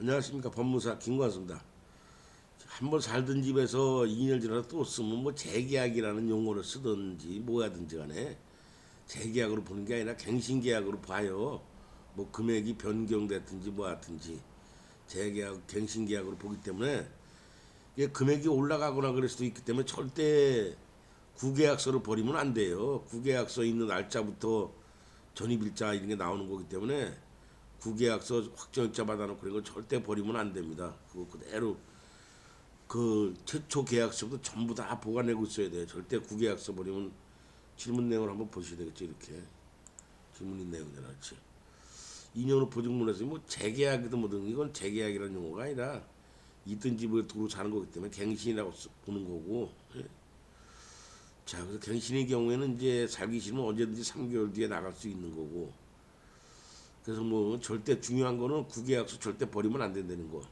안녕하십니까 법무사 김관수입니다. 한번 살던 집에서 2년 지나서 또 쓰면 뭐 재계약이라는 용어를 쓰든지 뭐 하든지 간에 재계약으로 보는 게 아니라 갱신계약으로 봐요. 뭐 금액이 변경됐든지 뭐 하든지 재계약, 갱신계약으로 보기 때문에 이게 금액이 올라가거나 그럴 수도 있기 때문에 절대 구계약서를 버리면 안 돼요. 구계약서 있는 날짜부터 전입일자 이런 게 나오는 거기 때문에 구계약서 확정일자 받아놓고 그런 거 절대 버리면 안 됩니다. 그거 그대로 그 최초 계약서부터 전부 다 보관하고 있어야 돼요. 절대 구계약서 버리면 질문 내용을 한번 보셔야 되겠죠. 이렇게 질문 있네요. 그렇지. 2년 후 보증문에서 뭐 재계약이든 뭐든 이건 재계약이라는 용어가 아니라 있던 집을 두고 사는 거기 때문에 갱신이라고 쓰- 보는 거고. 예. 자, 그래서 갱신의 경우에는 이제 살기 싫으면 언제든지 3개월 뒤에 나갈 수 있는 거고. 그래서 뭐 절대 중요한 거는 구계약서 절대 버리면 안 된다는 거.